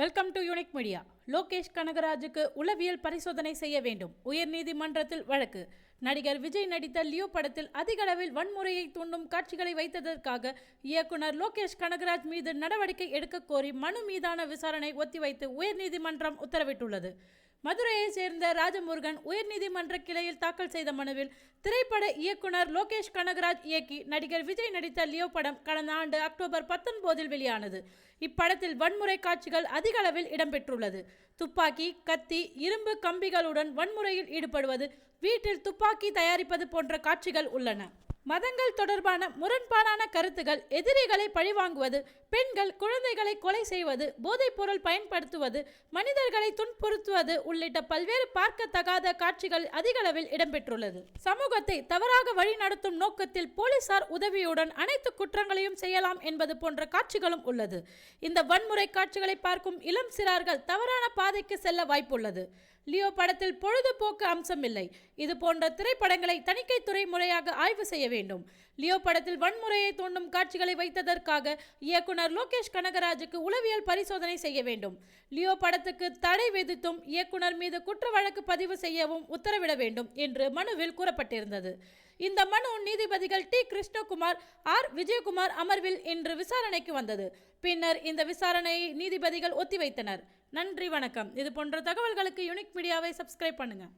Welcome to unique media Lokesh கனகராஜுக்கு உளவியல் பரிசோதனை செய்ய வேண்டும். உயர்நீதிமன்றத்தில் வழக்கு. நடிகர் விஜய் நடித்த லியோ படத்தில் அதிக அளவில் வன்முறையை தூண்டும் காட்சிகளை வைத்ததற்காக இயக்குனர் லோகேஷ் கனகராஜ் மீது நடவடிக்கை எடுக்க கோரி மனு மீதான விசாரணை ஒத்திவைத்து உயர்நீதிமன்றம் உத்தரவிட்டுள்ளது. மதுரையைச் சேர்ந்த ராஜமுருகன் உயர்நீதிமன்ற கிளையில் தாக்கல் செய்த மனுவில் திரைப்பட இயக்குனர் லோகேஷ் கனகராஜ் இயக்கி நடிகர் விஜய் நடித்த லியோ படம் கடந்த ஆண்டு அக்டோபர் பத்தொன்பதில் வெளியானது. இப்படத்தில் வன்முறை காட்சிகள் அதிக அளவில் இடம்பெற்றுள்ளது. துப்பாக்கி கத்தி இரும்பு கம்பிகளுடன் வன்முறையில் ஈடுபடுவது வீட்டில் துப்பாக்கி தயாரிப்பது போன்ற காட்சிகள் உள்ளன. மதங்கள் தொடர்பான முரண்பாடான கருத்துகள் எதிரிகளை பழிவாங்குவது பெண்கள் குழந்தைகளை கொலை செய்வது போதைப்பொருள் பயன்படுத்துவது மனிதர்களை துன்புறுத்துவது உள்ளிட்ட பல்வேறு பார்க்கத்தகாத காட்சிகள் அதிகளவில் இடம்பெற்றுள்ளது. சமூகத்தை தவறாக வழிநடத்தும் நோக்கத்தில் போலீசார் உதவியுடன் அனைத்து குற்றங்களையும் செய்யலாம் என்பது போன்ற காட்சிகளும் உள்ளது. இந்த வன்முறை காட்சிகளை பார்க்கும் இளம் சிறார்கள் தவறான பாதைக்கு செல்ல வாய்ப்புள்ளது. லியோ படத்தில் பொழுதுபோக்கு அம்சம் இல்லை இது போன்ற திரைப்படங்களை தணிக்கைத்துறை முறையாக ஆய்வு செய்ய வேண்டும். லியோ படத்தில் வன்முறையை தூண்டும் காட்சிகளை வைத்ததற்காக இயக்குனர் லோகேஷ் கனகராஜுக்கு உளவியல் பரிசோதனை செய்ய வேண்டும். லியோ படத்துக்கு தடை விதித்தும் இயக்குனர் மீது குற்ற வழக்கு பதிவு செய்யவும் உத்தரவிட வேண்டும் என்று மனுவில் கூறப்பட்டிருந்தது. இந்த மனு நீதிபதிகள் டி. கிருஷ்ணகுமார் ஆர். விஜயகுமார் அமர்வில் இன்று விசாரணைக்கு வந்தது. பின்னர் இந்த விசாரணையை நீதிபதிகள் ஒத்திவைத்தனர். நன்றி வணக்கம். இது போன்ற தகவல்களுக்கு யுனிக் மீடியாவை சப்ஸ்கிரைப் பண்ணுங்கள்